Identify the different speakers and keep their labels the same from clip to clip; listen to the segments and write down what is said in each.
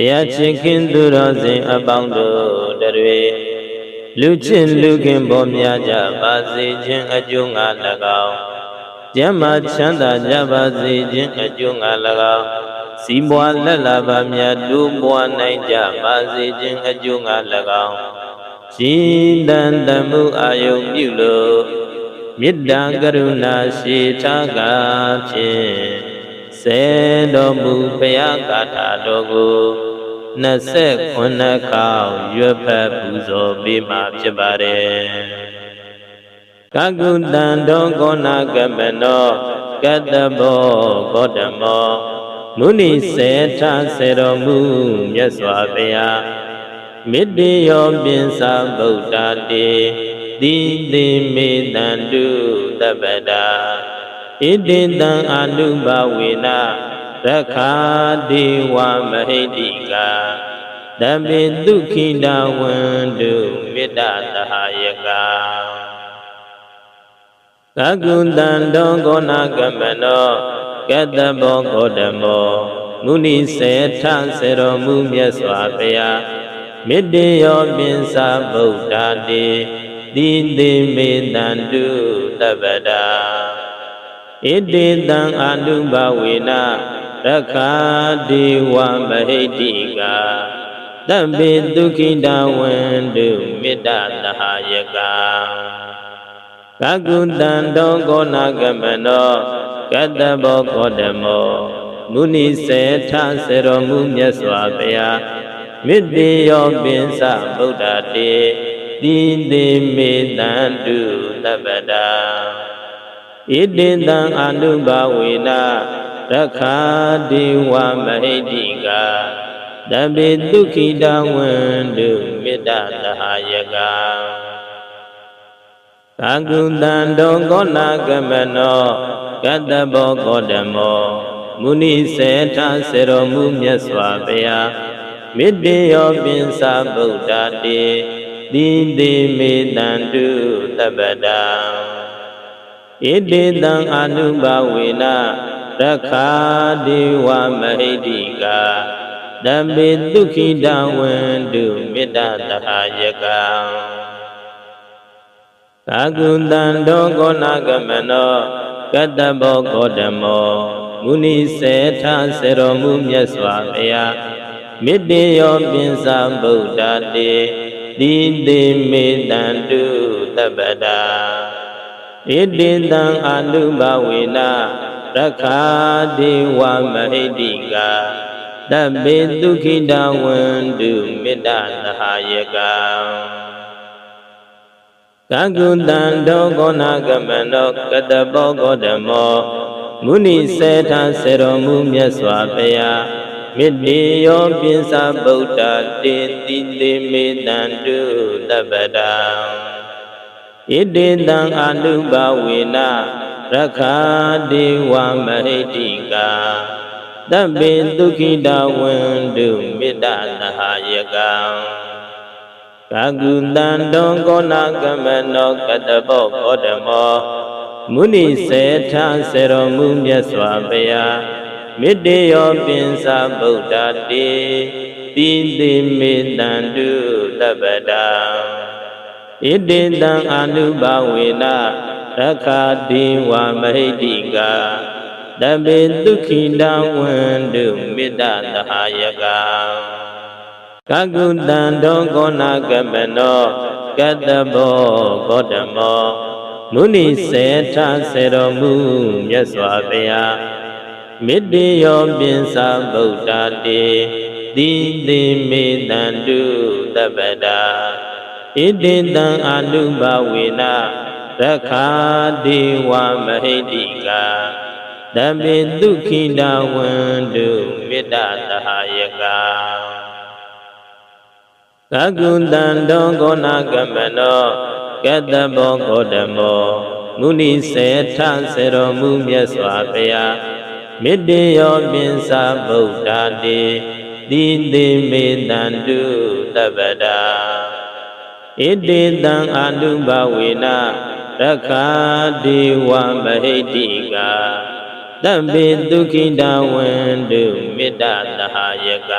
Speaker 1: တရားချစ်ခင်သူတော်စင်အပေါင်းတို့တတွေလူချင်းလူခင်ပေါ်များကြပါစေခြင်းအကျိုးငါ၎င်းကျမ်းမာချမ်းသာကြပါစေခြင်းအကျိုးငါ၎င်းစီးပွားလက်လာပါမြတ်တို့ပွားနိုင်ကြပါစေခြင်းအကျိုးငါ၎င်းရှင်တန်တမှုအာယုံပြုလို့မေတ္တာကရုဏာရှိထားကဖြင့်စေတော်မူဘုရားကာထာတော်ကို 29ခေါက်ရွတ်ဖတ်ပူဇော်ပေးမှာဖြစ်ပါတယ်ကကုတံတော်ကောနာကမနောကတ္တဘောဂေါတမောမုနိစေထဆေတော်မူမြတ်စွာဘုရားမေတ္တယောပင်စာဗုဒ္ဓတေတိတိမေတံတုတပ္ပတာဣတိတံအနုဘဝေန ရခာဒေဝမဟိတိကတပိဒုခိတဝန္တုမေတ္တာသဟာယကကကုတံတောကောနာကမနောကတ္တဘောဂေါတမောမုနိစေထဆေတော်မူမြတ်စွာဘုရားမေတ္တယောပင်စာဗုဒ္ဓတေတိတိမေတံတုတပ္ပတာဣတိတံအနုဘဝေန ရခာဒေဝမဟိတိကတဗ္ဗေဒုက္ခိတဝန္တုမေတ္တာသဟာယကကကုတံတောကောနာကမနောကတ္တဘောကောတမောမုနိစေထဆေတော်မူမြတ်စွာဘုရားမေတ္တေယောပင်စဗုဒ္ဓတေတိတိမေတံတုတပ္ပတာဣတိတံအနုဘဝေန ရခာဒေဝမဟိတိကတပိဒုခိတဝန္တုမေတ္တာသဟာယကသာကုတံတောကောနာကမနောကတ္တဘောကောတမောမုနိစေထဆေတော်မူမြတ်စွာဘုရားမေတ္တယောပင်စာဗုဒ္ဓတေတိတိမေတံတုတပ္ပတာဣတိတံအနုဘဝေန ရခာဒေဝမဟိတိကတပိဒုခိတဝန္တုမေတ္တာတဟာယကသာကုတံတောကောနာကမနောကတ္တဘောဂေါတမောမုနိစေထဆေတော်မူမြတ်စွာဘုရားမေတ္တယောပင်စာဗုဒ္ဓတေတိတိမေတံတုတပ္ပတာဣတိတံအနုဘဝေန ရခာဒေဝမဟိတိကတပိဒုခိတဝန္တုမေတ္တာသဟာယကကကုတံတောကောနာကမနောကတဘောဂေါတမောမုနိစေထဆေတော်မူမြတ်စွာဘုရားမေတ္တေယောပင်စာဗုဒ္ဓတေတိတိမေတံတုတပ္ပတာဣတိတံအနုဘဝေန ရခာဒေဝမဟိတိကတဗ္ဗေဒုက္ခိတဝန္တုမေတ္တာသဟာယကံကာကုတံတောကောနာကမနောကတဘောဂေါတမောမုနိစေထဆေတော်မူမြတ်စွာဘုရားမေတ္တယောပင်စာဗုဒ္ဓတေတိတိမေတံတုတပ္ပတာဣတိတံအနုဘဝေန ရခာဒေဝမဟိတိကတပိဒုခိတဝန္တုမေတ္တာသဟာယကကကုတံတောကောနာကမနောကတ္တဘောဂေါတမောမုနိစေထဆေတော်မူမြတ်စွာဘုရားမေတ္တယောပင်စာဗုဒ္ဓတေတိတိမေတံတုတပ္ပတာဣတိတံအနုဘဝေန ရခာဒေဝမဟိတိကတပိဒုခိတဝန္တုမေတ္တာသဟာယကသကုတံတောကောနာကမနောကတ္တဘောဂေါတမောမုနိစေထဆေတော်မူမြတ်စွာဘုရားမေတ္တယောပင်စာဗုဒ္ဓတေတိတိမေတံတုတပ္ပတာဣတိတံအနုဘဝေန ရခာဒေဝမဟိတိကတတဗ္ဗေဒုက္ခိတဝန္တုမေတ္တသဟာယက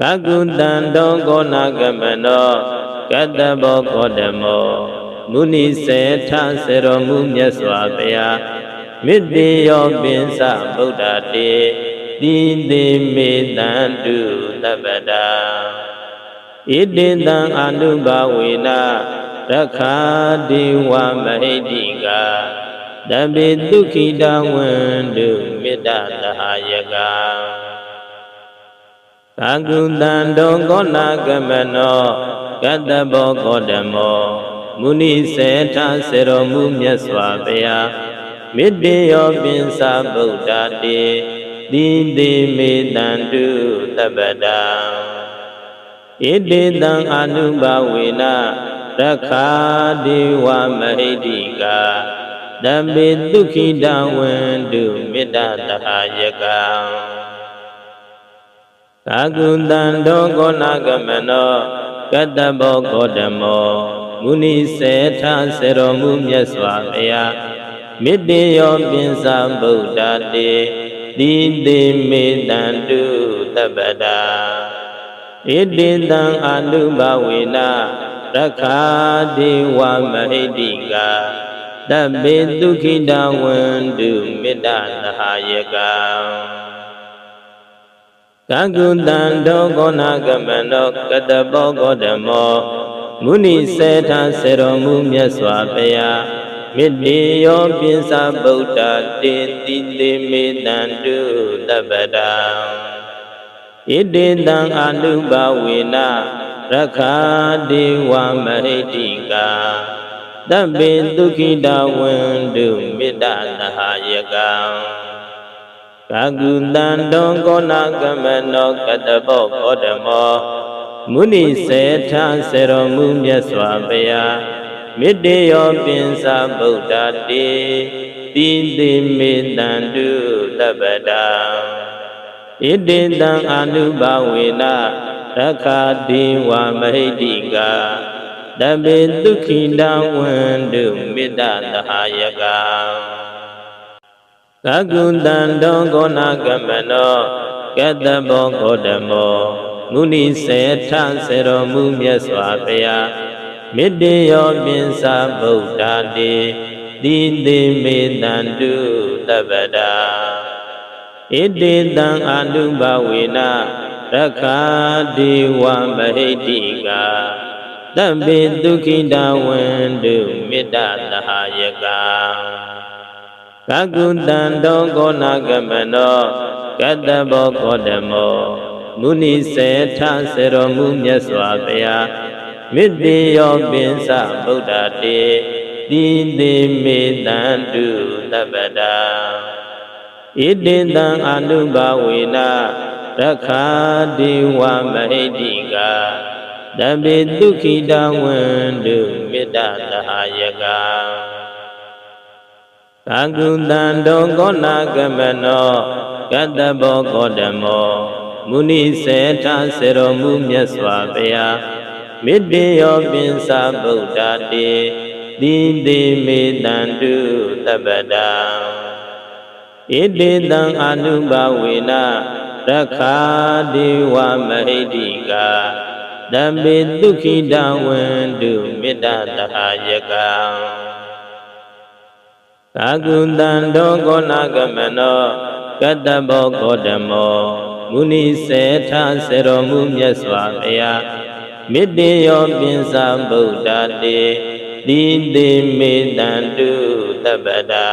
Speaker 1: ကကုတံတောကောနာကမနောကတ္တဘောကောဓမောမုနိစေထဆေရမူမြတ်စွာဘုရားမေတ္တေယောပင်စဗုဒ္ဓတေတိတိမေတံတုတပ္ပတာဣတိတံအနုဘဝေန ရခာဒေဝမဟိတိကတပိဒုက္ခိတဝန္တုမေတ္တသဟာယကကာကုတံတောကောနာကမနောကတ္တဘောကောဓမောမုနိစေထဆေရမူမြတ်စွာဘုရားမေတ္တေယောပင်စဗုဒ္ဓတေတိတိမေတံတုတပ္ပတံဣတိတံအနုဘဝေန ရခာဒေဝမဟိတိကာတပိဒုက္ခိတဝန္တုမေတ္တတဟာယကံကာကုတံတောကောနာကမနောကတ္တဘောကောဓမောမုနိစေထဆေရမူမြတ်စွာဘုရားမေတ္တေယောပင်စဗုဒ္ဓတေတိတိမေတံတုတပ္ပတာဣတိတံအနုဘဝေန ရခာဒေဝမဟိတိကာတပေဒုက္ခိတဝန္တုမေတ္တသဟာယကံကကုတံတောကောနာကမနောကတဘောကောဓမောမုနိစေထဆေရမူမြတ်စွာဘုရားမေတ္တေယောပိစဗုဒ္ဓတေတိတိမေတံတုတပ္ပတံဣတိတံအနုဘဝေန ရခာဒေဝမဟိတိကာတဗ္ဗေဒုက္ခိတဝန္တုမေတ္တသဟာယကံကာကုတံတောကောနာကမနောကတဘောဘောဓမောမုနိစေထဆေရမူမြတ်စွာဘုရားမေတ္တေယောပင်စဗုဒ္ဓတေတိတိမေတံတုတပ္ပတာဣတိတံအနုဘဝေန ရခာဒေဝမဟိတိကာတပေဒုက္ခိတဝန္တုမေတ္တသဟာယကံကကုတံတောကောနာကမနောကတ္တဘောကောဓမောမုနိစေထဆေရမူမြတ်စွာဘုရားမေတ္တေယောပင်စဗုဒ္ဓတေတိတိမေတံတုတပ္ပတာဣတိတံအနုဘဝေန ရခာဒေဝမဟိတိကာတဗ္ဗေဒုက္ခိတဝန္တုမေတ္တသဟာယကံကကုတံတောကောနာကမနောကတ္တဘောကောဓမောမုနိစေထဆေရမူမြတ်စွာဘုရားမေတ္တေယောပင်စဗုဒ္ဓတေတိတိမေတံတုတပ္ပတာဣတိတံအနုဘဝေန ရခာဒေဝမဟိတိကာတပိဒုက္ခိတဝန္တုမေတ္တသဟာယကံကာကုတံတောကောနာကမနောကတ္တဘောကောဓမောမုနိစေထဆေရမူမြတ်စွာဘုရားမေတ္တေယောပင်စဗုဒ္ဓတေတိတိမေတံတုတပ္ပတာဣတိတံအနုဘဝေန ရခာဒေဝမဟိတိကာတပိဒုက္ခိတဝန္တုမေတ္တတဟာယကံသာကုတံတောကောနာကမနောကတ္တဘောကောဓမောမုနိစေထဆေရမူမြတ်စွာဘုရားမေတ္တေယောပင်စဗုဒ္ဓတေတိတိမေတံတုတပ္ပတာ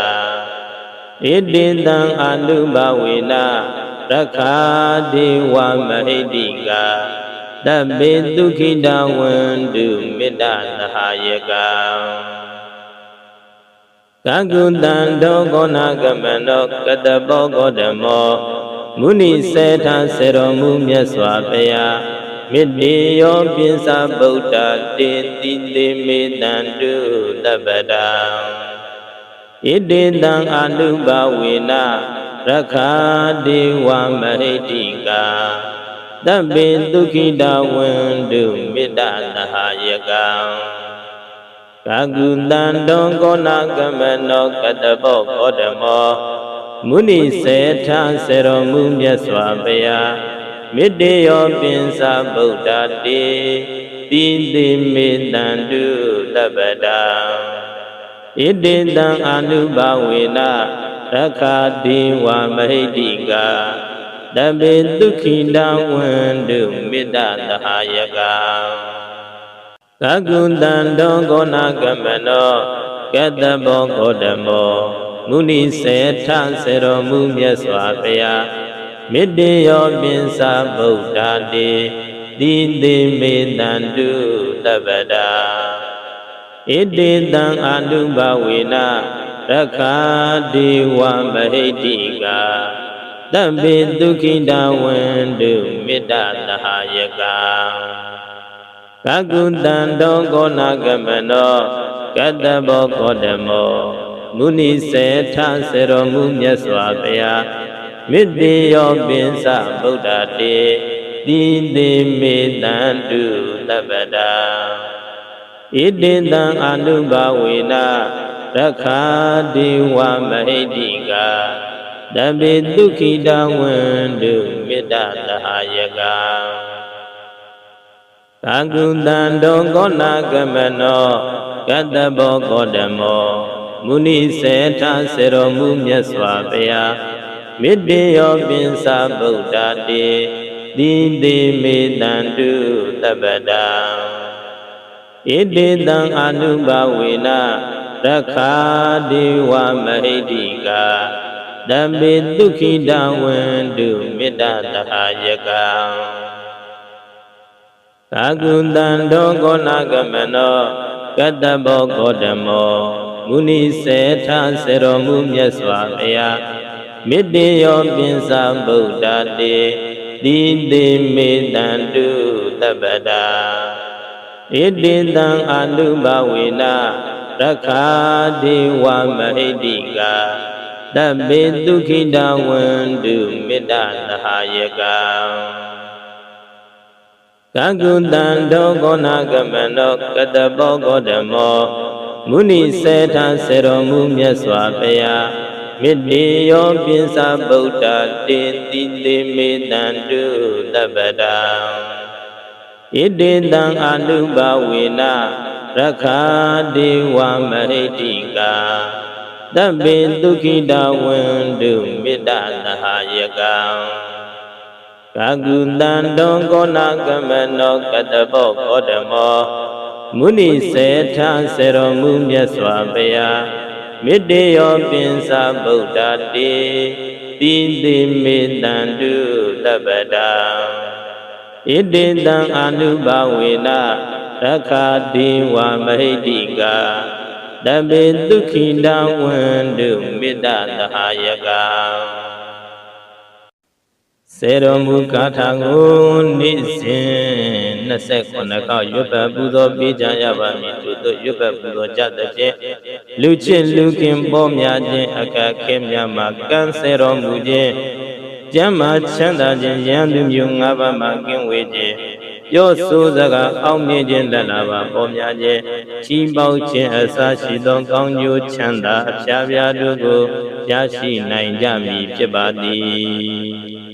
Speaker 1: ဣတိတံအနုဘဝေန ရခာဒေဝမဟိတိကာတပေဒုက္ခိတဝန္တုမေတ္တသဟာယကံကကုတံတောကောနာကမနောကတဘောကောဓမောမုနိစေထဆေရမူမြတ်စွာဘုရားမေတ္တေယောပင်စဗုဒ္ဓတေတိတိမေတံတုတပ္ပတံဣတိတံအနုဘဝေန ရခာဒေဝမဟိတိကာတပိဒုက္ခိတဝန္တုမေတ္တသဟာယကံကာကုတံတောကောနာကမနောကတဘောကောဓမောမုနိစေထဆေတော်မူမြတ်စွာဘုရားမေတ္တေယောပင်စာဗုဒ္ဓတေတိတိမေတံတုတပ္ပတံဣတိတံအနုဘဝေန ရခာတိဝမဟိတိကာတပေဒုက္ခိတဝန္တုမေတ္တသဟာယကသကုတံတောကောနာကမနောကတဘောကောဓမောမုနိစေထဆေတော်မူမြတ်စွာဘုရားမေတ္တေယောပင်စာဗုဒ္ဓတေတိတိမေတံတုတပ္ပတာဣတိတံအနုဘဝေန ရခာတိဝမဟိတိကာတဗ္ဗေဒုက္ခိတဝန္တုမေတ္တသဟာယကကကုတံတောကောနာကမနောကတဘောကောဓမောမုနိစေထဆေတော်မူမြတ်စွာဘုရားမေတ္တေယောပင်စဗုဒ္ဓတေတိတိမေတံတုတပ္ပတာဣတိတံအနုဘဝေန ရခာတိဝမဟိတိကာတပိဒုက္ခိတဝန္တုမေတ္တသဟာယကသာကုတံတောကောနာကမနောကတ္တဘောကောဓမောမုနိစေထဆေတော်မူမြတ်စွာဘုရားမေတ္တေယောပင်စာဗုဒ္ဓတေတိတိမေတံတုတပ္ပတံဣတိတံအနုဘဝေန ရခာတိဝမဟိတိကာတပိဒုက္ခိတဝန္တုမေတ္တတဟာယကံသာကုတံတောကောနာကမနောကတ္တဘောကောဓမောမုနိစေထဆေတော်မူမြတ်စွာဘုရားမေတ္တေယောပင်စာဗုဒ္ဓတေတိတိမေတံတုတပ္ပတာဣတိတံအနုဘဝေန ရခာတိဝမဟိတိကာတပေဒုက္ခိတဝန္တုမေတ္တသဟာယကံကကုတံတောကောနာကမနောကတဘောကောဓမောမုနိစေထဆေတော်မူမြတ်စွာဘုရားမေတ္တေယောပင်စာဗုဒ္ဓတေတိတိမေတံတုတပ္ပတံဣတိတံအနုဘဝေန ရခာတိဝမဟိတိကာတပိဒုက္ခိတဝန္တုမေတ္တသဟာယကံကာကုတံတောကောနာကမနောကတဘောကောဓမောမုနိစေထဆေတော်မူမြတ်စွာဘုရားမေတ္တေယောပင်စာဗုဒ္ဓတေတိတိမေတံတုတပ္ပတာဣတိတံအနုဘဝေန ရခာတိဝမဟိတိကာတပိဒုက္ခိတဝန္တုမေတ္တသဟာယကံစေတော်မူကာထာကိုနေ့စဉ်29ခေါက်ရွတ်ပတ်ပူဇော်ပေးကြရပါမည်သူတို့ရွတ်ပတ်ပူဇော်ကြသဖြင့်လူချစ်လူခင်ပေါ်များခြင်းအခက်ခဲများမှာကံစေတော်မူခြင်းကျမ်းမာချမ်းသာခြင်းရန်သူမျိုး၅ပါးမှကင်းဝေးခြင်း ပြောဆိုစကားအောင်မြင်ခြင်းလက်လာပါပေါ်များခြင်းချီးပေါက်ခြင်းအစရှိသောကောင်းကျိုးချမ်းသာအဖျားဖျားတို့ကိုရရှိနိုင်ကြမည်ဖြစ်ပါသည်